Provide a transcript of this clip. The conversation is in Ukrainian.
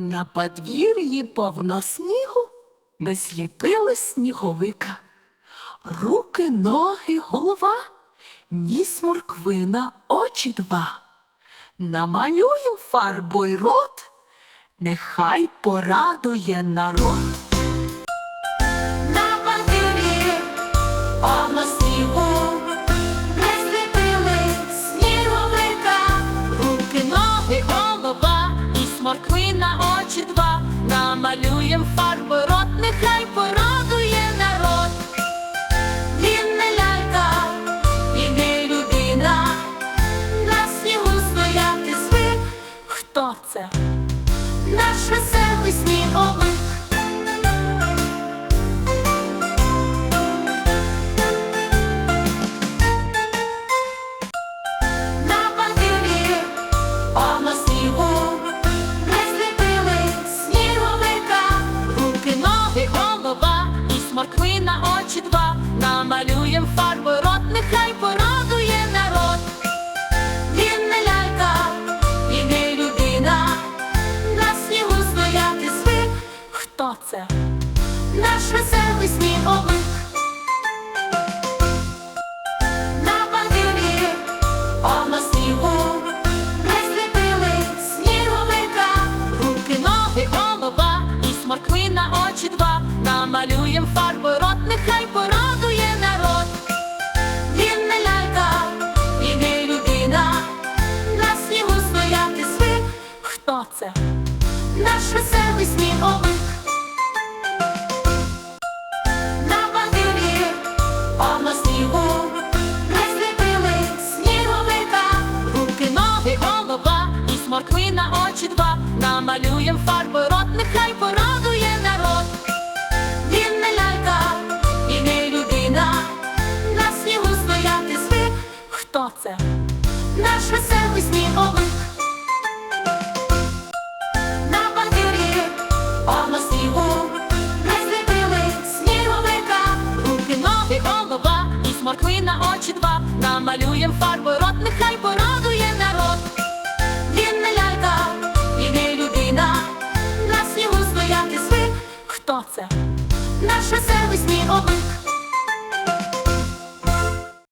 На подвір'ї повно снігу, не сліпили сніговика. Руки, ноги, голова, ніс морквина, очі два. Намалюю фарбой рот, нехай порадує народ. Очі два. Намалюєм фарби рот, нехай порадує народ. Хто це? Наш веселий сніг На і сморквина, очі два. Намалюєм фарбою рот, нехай порадує народ. Він не лялька і не людина, на снігу стояти звик. Хто це? Наш веселий сніговик. На подвір'ї повно снігу, не зліпили сніговика, руки, голова, і сморквина, очі два. Намалюєм фарбою Наша сервісний облик.